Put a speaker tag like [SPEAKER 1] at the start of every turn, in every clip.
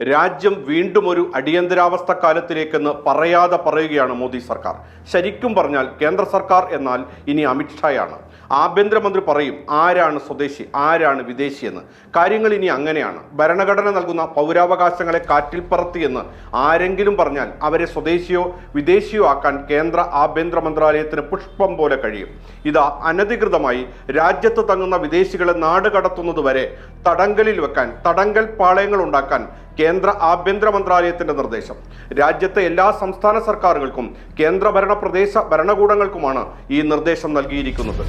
[SPEAKER 1] രാജ്യം വീണ്ടും ഒരു അടിയന്തരാവസ്ഥ കാലത്തിലേക്കെന്ന് പറയാതെ പറയുകയാണ് മോദി സർക്കാർ. ശരിക്കും പറഞ്ഞാൽ കേന്ദ്ര സർക്കാർ എന്നാൽ ഇനി അമിത്ഷായാണ് ആഭ്യന്തരമന്ത്രി പറയും ആരാണ് സ്വദേശി? ആരാണ് വിദേശി? എന്ന്. കാര്യങ്ങൾ ഇനി അങ്ങനെയാണ്. ഭരണഘടന നൽകുന്ന പൗരാവകാശങ്ങളെ കാറ്റിൽ പറത്തിയെന്ന് ആരെങ്കിലും പറഞ്ഞാൽ അവരെ സ്വദേശിയോ വിദേശിയോ ആക്കാൻ കേന്ദ്ര ആഭ്യന്തര മന്ത്രാലയത്തിന് പുഷ്പം പോലെ കഴിയും. ഇതാ അനധികൃതമായി രാജ്യത്ത് തങ്ങുന്ന വിദേശികളെ നാട് കടത്തുന്നതുവരെ തടങ്കലിൽ വെക്കാൻ തടങ്കൽ പാളയങ്ങൾ ഉണ്ടാക്കാൻ കേന്ദ്ര ആഭ്യന്തര മന്ത്രാലയത്തിന്റെ നിർദ്ദേശം. രാജ്യത്തെ എല്ലാ സംസ്ഥാന സർക്കാരുകൾക്കും കേന്ദ്രഭരണ പ്രദേശ ഭരണകൂടങ്ങൾക്കുമാണ് ഈ നിർദ്ദേശം നൽകിയിരിക്കുന്നത്.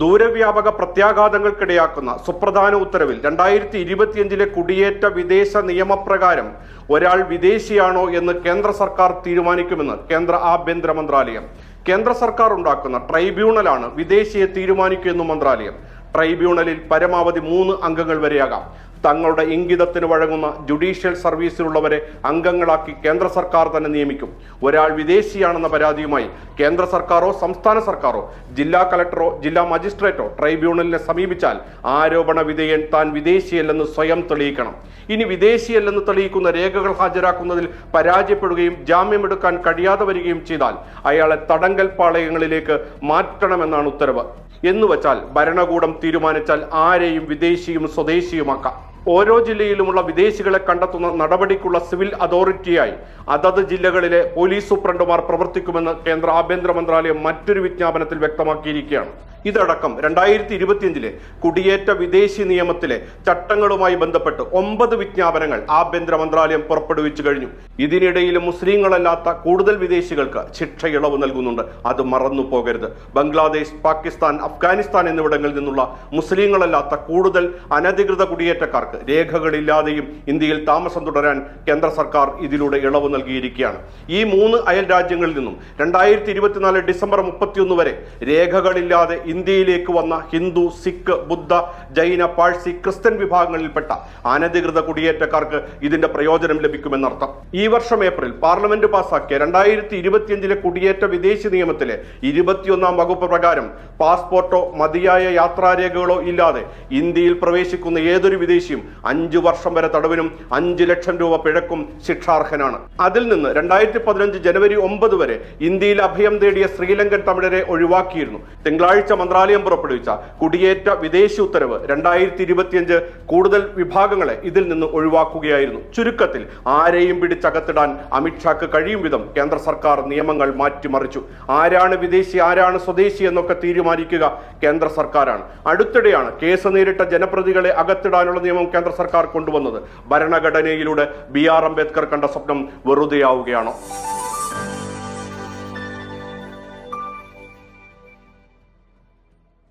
[SPEAKER 1] ദൂരവ്യാപക പ്രത്യാഘാതങ്ങൾക്കിടയാക്കുന്ന സുപ്രധാന ഉത്തരവിൽ രണ്ടായിരത്തി ഇരുപത്തിയഞ്ചിലെ കുടിയേറ്റ വിദേശ നിയമപ്രകാരം ഒരാൾ വിദേശിയാണോ എന്ന് കേന്ദ്ര സർക്കാർ തീരുമാനിക്കുമെന്ന് കേന്ദ്ര ആഭ്യന്തര മന്ത്രാലയം. കേന്ദ്ര സർക്കാർ ഉണ്ടാക്കുന്ന ട്രൈബ്യൂണലാണ് വിദേശിയെ തീരുമാനിക്കുമെന്നും മന്ത്രാലയം. ട്രൈബ്യൂണലിൽ പരമാവധി മൂന്ന് അംഗങ്ങൾ വരെയാകാം. തങ്ങളുടെ ഇംഗിതത്തിന് വഴങ്ങുന്ന ജുഡീഷ്യൽ സർവീസിലുള്ളവരെ അംഗങ്ങളാക്കി കേന്ദ്ര സർക്കാർ തന്നെ നിയമിക്കും. ഒരാൾ വിദേശിയാണെന്ന പരാതിയുമായി കേന്ദ്ര സർക്കാരോ സംസ്ഥാന സർക്കാരോ ജില്ലാ കലക്ടറോ ജില്ലാ മജിസ്ട്രേറ്റോ ട്രൈബ്യൂണലിനെ സമീപിച്ചാൽ ആരോപണ വിധേയൻ താൻ വിദേശിയല്ലെന്ന് സ്വയം തെളിയിക്കണം. ഇനി വിദേശിയല്ലെന്ന് തെളിയിക്കുന്ന രേഖകൾ ഹാജരാക്കുന്നതിൽ പരാജയപ്പെടുകയും ജാമ്യമെടുക്കാൻ കഴിയാതെ വരികയും ചെയ്താൽ അയാളെ തടങ്കൽ പാളയങ്ങളിലേക്ക് മാറ്റണമെന്നാണ് ഉത്തരവ്. എന്നുവച്ചാൽ ഭരണകൂടം തീരുമാനിച്ചാൽ ആരെയും വിദേശിയും സ്വദേശിയുമാക്കാം. ഓരോ ജില്ലയിലുമുള്ള വിദേശികളെ കണ്ടെത്തുന്ന നടപടിക്കുള്ള സിവിൽ അതോറിറ്റിയായി അതത് ജില്ലകളിലെ പോലീസ് സൂപ്രണ്ടുമാർ പ്രവർത്തിക്കുമെന്ന് കേന്ദ്ര ആഭ്യന്തര മന്ത്രാലയം മറ്റൊരു വിജ്ഞാപനത്തിൽ വ്യക്തമാക്കിയിരിക്കുകയാണ്. ഇതടക്കം രണ്ടായിരത്തി ഇരുപത്തിയഞ്ചിലെ കുടിയേറ്റ വിദേശി നിയമത്തിലെ ചട്ടങ്ങളുമായി ബന്ധപ്പെട്ട് ഒമ്പത് വിജ്ഞാപനങ്ങൾ ആഭ്യന്തര മന്ത്രാലയം പുറപ്പെടുവിച്ചു കഴിഞ്ഞു. ഇതിനിടയിൽ മുസ്ലിങ്ങളല്ലാത്ത കൂടുതൽ വിദേശികൾക്ക് ശിക്ഷ ഇളവ് നൽകുന്നുണ്ട്. അത് മറന്നു പോകരുത്. ബംഗ്ലാദേശ് പാകിസ്ഥാൻ അഫ്ഗാനിസ്ഥാൻ എന്നിവിടങ്ങളിൽ നിന്നുള്ള മുസ്ലിങ്ങളല്ലാത്ത കൂടുതൽ അനധികൃത കുടിയേറ്റക്കാർക്ക് രേഖകളില്ലാതെയും ഇന്ത്യയിൽ താമസം തുടരാൻ കേന്ദ്ര സർക്കാർ ഇതിലൂടെ ഇളവ് നൽകിയിരിക്കുകയാണ്. ഈ മൂന്ന് അയൽ രാജ്യങ്ങളിൽ നിന്നും രണ്ടായിരത്തി ഇരുപത്തിനാല് ഡിസംബർ മുപ്പത്തിയൊന്ന് വരെ രേഖകളില്ലാതെ ഇന്ത്യയിലേക്ക് വന്ന ഹിന്ദു സിഖ് ബുദ്ധ ജൈന പാഴ്സി ക്രിസ്ത്യൻ വിഭാഗങ്ങളിൽപ്പെട്ട അനധികൃത കുടിയേറ്റക്കാർക്ക് ഇതിന്റെ പ്രയോജനം ലഭിക്കുമെന്നർത്ഥം. ഈ വർഷം ഏപ്രിൽ പാർലമെന്റ് പാസാക്കിയ രണ്ടായിരത്തി ഇരുപത്തിയഞ്ചിലെ കുടിയേറ്റ വിദേശി നിയമത്തിലെ ഇരുപത്തിയൊന്നാം വകുപ്പ് പ്രകാരം പാസ്പോർട്ടോ മതിയായ യാത്രാരേഖകളോ ഇല്ലാതെ ഇന്ത്യയിൽ പ്രവേശിക്കുന്ന ഏതൊരു വിദേശിയും അഞ്ചു വർഷം വരെ തടവിനും അഞ്ച് ലക്ഷം രൂപ പിഴക്കും ശിക്ഷാർഹനാണ്. അതിൽ നിന്ന് രണ്ടായിരത്തി പതിനഞ്ച് ജനുവരി ഒമ്പത് വരെ ഇന്ത്യയിൽ അഭയം തേടിയ ശ്രീലങ്കൻ തമിഴരെ ഒഴിവാക്കിയിരുന്നു. തിങ്കളാഴ്ച മന്ത്രാലയം പുറപ്പെടുവിച്ച കുടിയേറ്റ വിദേശി ഉത്തരവ് രണ്ടായിരത്തി ഇരുപത്തിയഞ്ച് കൂടുതൽ വിഭാഗങ്ങളെ ഇതിൽ നിന്ന് ഒഴിവാക്കുകയായിരുന്നു. ചുരുക്കത്തിൽ ആരെയും പിടിച്ചകത്തിടാൻ അമിത്ഷാക്ക് കഴിയും വിധം കേന്ദ്ര സർക്കാർ നിയമങ്ങൾ മാറ്റിമറിച്ചു. ആരാണ് വിദേശി ആരാണ് സ്വദേശി എന്നൊക്കെ തീരുമാനിക്കുക കേന്ദ്ര സർക്കാരാണ്. അടുത്തിടെയാണ് കേസ് നേരിട്ട ജനപ്രതികളെ അകത്തിടാനുള്ള നിയമം കേന്ദ്ര സർക്കാർ കൊണ്ടുവന്നത്. ഭരണഘടനയിലൂടെ ബി ആർ അംബേദ്കർ കണ്ട സ്വപ്നം വെറുതെയാവുകയാണോ?